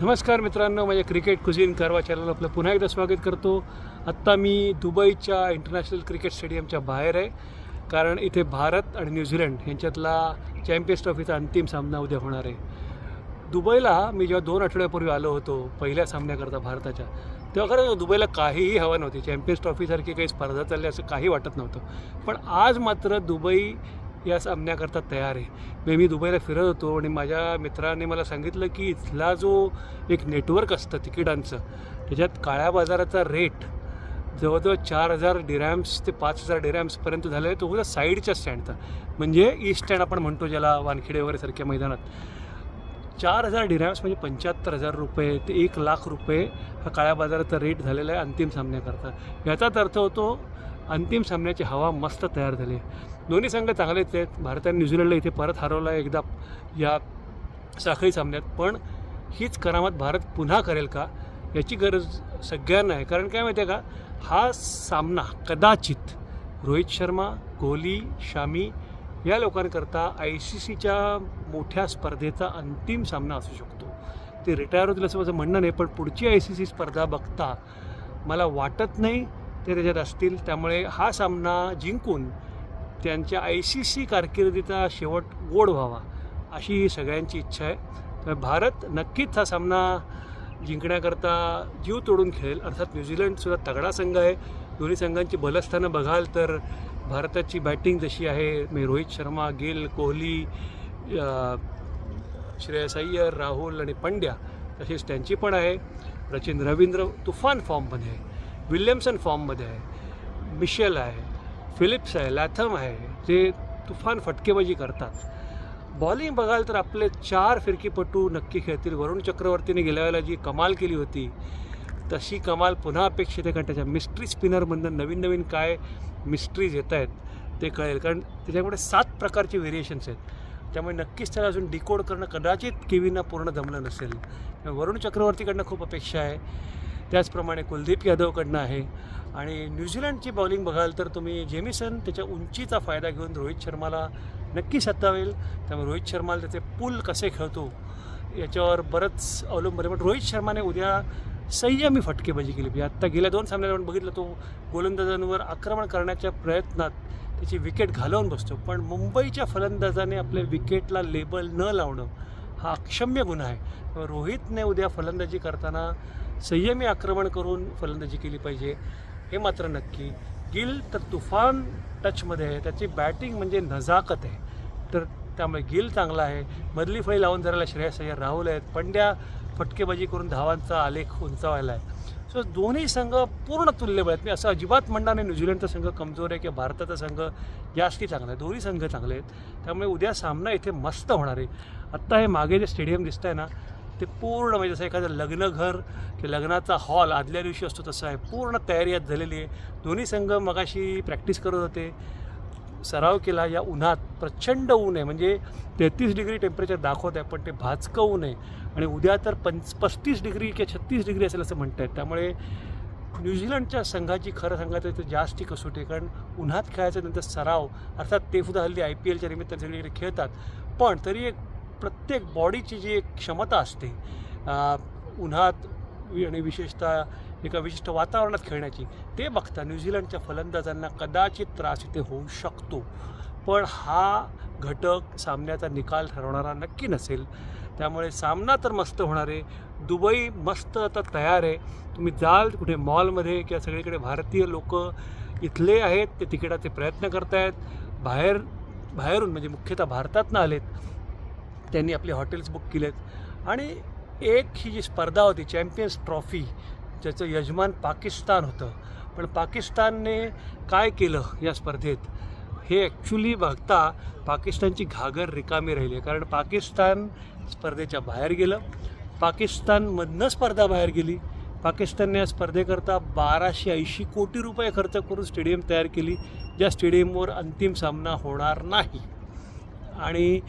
नमस्कार मित्रांनो माझ्या क्रिकेट कुझिन कारवा चॅनल आपलं पुन्हा एकदा स्वागत करतो. आत्ता मी दुबईच्या इंटरनॅशनल क्रिकेट स्टेडियमच्या बाहेर आहे. कारण इथे भारत आणि न्यूझीलंड यांच्यातला चॅम्पियन्स ट्रॉफीचा अंतिम सामना उद्या होणार आहे. दुबईला मी जेव्हा दोन आठवड्यापूर्वी आलो होतो पहिल्या सामन्याकरता भारताच्या तेव्हा खरं दुबईला काहीही हवा नव्हती. चॅम्पियन्स ट्रॉफीसारखी काही स्पर्धा चालली असं काही वाटत नव्हतं. पण आज मात्र दुबई या सामन्याकरता तयार आहे. मी मी दुबईला फिरत होतो आणि माझ्या मित्राने मला सांगितलं की इथला जो एक नेटवर्क असतं तिकिटांचं त्याच्यात काळ्या बाजाराचा रेट जवळजवळ चार हजार डिरॅम्स ते पाच हजार डिरॅम्सपर्यंत झालं. आहे तो सुद्धा साईडच्या स्टँडचा म्हणजे ईस्ट स्टँड आपण म्हणतो ज्याला वानखेडे वगैरे सारख्या मैदानात. चार हजार डिरॅम्स म्हणजे पंच्याहत्तर हजार रुपये ते एक लाख रुपये हा काळ्या बाजाराचा रेट झालेला आहे अंतिम सामन्याकरता. याचाच अर्थ होतो अंतिम सामन्याची हवा मस्त तयार झाली. आहे दोन्ही संघ चांगलेच आहेत. भारताने न्यूझीलंडला इथे परत हरवला आहे एकदा या साखळी सामन्यात. पण हीच करामत भारत पुन्हा करेल का याची गरज सगळ्यांना आहे. कारण काय माहिती आहे का? हा सामना कदाचित रोहित शर्मा कोहली शामी या लोकांकरता आय सी सीच्या मोठ्या स्पर्धेचा अंतिम सामना असू शकतो. ते रिटायर होतील असं माझं म्हणणं नाही पण पुढची आय सी सी स्पर्धा बघता मला वाटत नाही ते त्याच्यात असतील. त्यामुळे हा सामना जिंकून त्यांच्या आय सी सी कारकिर्दीचा शेवट गोड व्हावा अशी ही सगळ्यांची इच्छा आहे. तर भारत नक्कीच हा सामना जिंकण्याकरता जीव तोडून खेळेल. अर्थात न्यूझीलंडसुद्धा तगडा संघ आहे. दोन्ही संघांची बलस्थानं बघाल तर भारताची बॅटिंग जशी आहे मी रोहित शर्मा गिल कोहली श्रेयस अय्यर राहुल आणि पंड्या तशीच त्यांची पण आहे. रचिन रवींद्र तुफान फॉर्ममध्ये आहे. विल्यमसन फॉर्ममध्ये आहे मिशेल आहे फिलिप्स आहे लॅथम आहे जे तुफान फटकेबाजी करतात. बॉलिंग बघाल तर आपले चार फिरकीपटू नक्की खेळतील. वरुण चक्रवर्तीने गेल्या वेळेला जी कमाल केली होती तशी कमाल पुन्हा अपेक्षित आहे कारण त्याच्या मिस्ट्री स्पिनरमधनं नवीन नवीन काय मिस्ट्रीज येत आहेत ते कळेल. कारण त्याच्याकडे सात प्रकारचे व्हेरिएशन्स आहेत. त्यामुळे नक्कीच त्याला अजून डिकोड करणं कदाचित केवींना पूर्ण जमलं नसेल. वरुण चक्रवर्तीकडनं खूप अपेक्षा आहे. त्याचप्रमाणे कुलदीप यादवकडनं आहे. आणि न्यूझीलंडची बॉलिंग बघाल तर तुम्ही जेमिसन त्याच्या उंचीचा फायदा घेऊन रोहित शर्माला नक्की सत्तावेल. त्यामुळे रोहित शर्माला त्याचे पूल कसे खेळतो याच्यावर बरंच अवलंबून आहे. पण रोहित शर्माने उद्या संयमी फटकेबाजी केली. म्हणजे आत्ता गेल्या दोन सामन्यात आपण बघितलं तो गोलंदाजांवर आक्रमण करण्याच्या प्रयत्नात त्याची विकेट घालवून बसतो. पण मुंबईच्या फलंदाजाने आपल्या विकेटला लेबल न लावणं हा अक्षम्य गुन्हा आहे. रोहितने उद्या फलंदाजी करताना संयमी आक्रमण करून फलंदाजी केली पाहिजे. हे मात्र नक्की. गिल तर तुफान टचमध्ये आहे. त्याची बॅटिंग म्हणजे नजाकत आहे. तर त्यामुळे गिल चांगला आहे. मधली फळी लावून धरायला श्रेयस अय्यर राहुल आहेत. पंड्या फटकेबाजी करून धावांचा आलेख उंचावायला आहे. सो दोन्ही संघ पूर्ण तुल्यबळ आहेत. मी असं अजिबात म्हणणार नाही न्यूझीलंडचा संघ कमजोर आहे किंवा भारताचा संघ जास्ती चांगला आहे. दोन्ही संघ चांगले आहेत. त्यामुळे उद्या सामना इथे मस्त होणार आहे. आत्ता हे मागे जे स्टेडियम दिसतं आहे ना ते पूर्ण म्हणजे जसं एखादं लग्नघर की लग्नाचा हॉल आदल्या दिवशी असतो तसं आहे. पूर्ण तयारी यात झालेली आहे. दोन्ही संघ मगाशी प्रॅक्टिस करत होते. सराव केला या उन्हात प्रचंड ऊन आहे. म्हणजे तेहतीस डिग्री टेम्परेचर दाखवत आहे पण ते भाजकं ऊन आहे. आणि उद्या तर पंच पस्तीस डिग्री किंवा छत्तीस डिग्री असेल असं म्हणत आहेत त्यामुळे न्यूझीलंडच्या संघाची खरं सांगायचं तर जास्ती कसोटी आहे. कारण उन्हात खेळायचं नंतर सराव अर्थात ते सुद्धा हल्ली आय पी एलच्या निमित्ताने सगळीकडे खेळतात. पण तरी एक प्रत्येक बॉडीची जी एक क्षमता असते उन्हात आणि विशेषतः एका विशिष्ट वातावरणात खेळण्याची ते बघता न्यूझीलंडच्या फलंदाजांना कदाचित त्रास इथे होऊ शकतो. पण हा घटक सामन्याचा निकाल ठरवणारा नक्की नसेल. त्यामुळे सामना तर मस्त होणार आहे. दुबई मस्त आता तयार आहे. तुम्ही जाल कुठे मॉलमध्ये किंवा सगळीकडे भारतीय लोक इथले आहेत ते तिकिटाचे प्रयत्न करतायत. बाहेर बाहेरून म्हणजे मुख्यतः भारतातनं आलेत. त्यांनी आपले हॉटेल्स बुक केलेत. आणि एक ही जी स्पर्धा होती चॅम्पियन्स ट्रॉफी ज्याचं यजमान पाकिस्तान होतं. पण पाकिस्तानने काय केलं या स्पर्धेत? हे ॲक्च्युली बघता पाकिस्तानची घागर रिकामी राहिली कारण पाकिस्तान स्पर्धेच्या बाहेर गेलं. पाकिस्तानमधनं स्पर्धा बाहेर गेली. पाकिस्तानने या स्पर्धेकरता बाराशे ऐंशी कोटी रुपये खर्च करून स्टेडियम तयार केली. ज्या स्टेडियमवर अंतिम सामना होणार नाही. आणि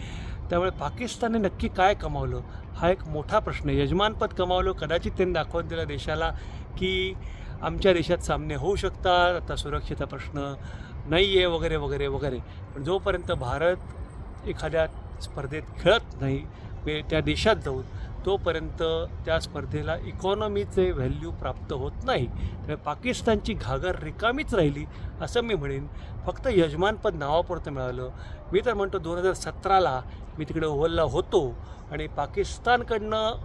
त्यामुळे पाकिस्तानने नक्की काय कमावलं? हा एक मोठा प्रश्न आहे. यजमानपद कमावलं कदाचित त्यांनी दाखवून दिलं देशाला की आमच्या देशात सामने होऊ शकतात आता सुरक्षेचा प्रश्न नाही आहे वगैरे वगैरे वगैरे. पण जोपर्यंत भारत एखाद्या स्पर्धेत खेळत नाही म्हणजे त्या देशात जाऊन तोपर्यंत त्या स्पर्धेला इकॉनॉमीचे व्हॅल्यू प्राप्त होत नाही. त्यामुळे पाकिस्तानची घागर रिकामीच राहिली असं मी म्हणेन. फक्त यजमानपद नावापुरतं मिळालं. मी तर म्हणतो दोन हजार सतराला मी तिकडे ओव्हलला होतो आणि पाकिस्तानकडनं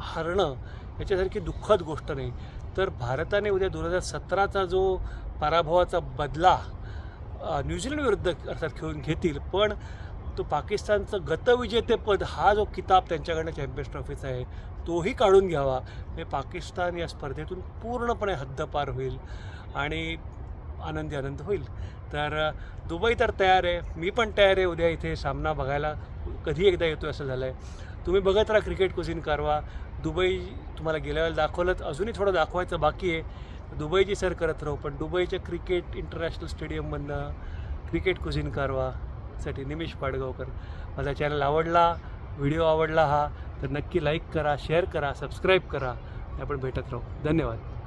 हरणं याच्यासारखी दुःखद गोष्ट नाही. तर भारताने उद्या दोन हजार सतराचा जो पराभवाचा बदला न्यूझीलंड न्यूझीलंडविरुद्ध अर्थात खेळून घेतील पण तो पाकिस्तानचं गतविजेतेपद हा जो किताब त्यांच्याकडनं चॅम्पियन्स ट्रॉफीचा आहे तोही काढून घ्यावा. म्हणजे पाकिस्तान या स्पर्धेतून पूर्णपणे हद्दपार होईल आणि आनंदी आनंद होईल. तर दुबई तर तयार आहे मी पण तयार आहे उद्या इथे सामना बघायला कधी एकदा येतो असं झालं आहे तुम्ही बघत राहा क्रिकेट कुझिन कारवा. दुबई तुम्हाला गेल्या वेळेला दाखवलंच अजूनही थोडं दाखवायचं बाकी आहे. दुबईची सर करत राहू पण दुबईच्या क्रिकेट इंटरनॅशनल स्टेडियममधनं क्रिकेट कुझिन कारवा. साठी निमिष पाडगावकर. माझा चॅनल आवडला व्हिडिओ आवडला हा तर नक्की लाईक करा शेअर करा सबस्क्राईब करा. आपण भेटत राहू. धन्यवाद.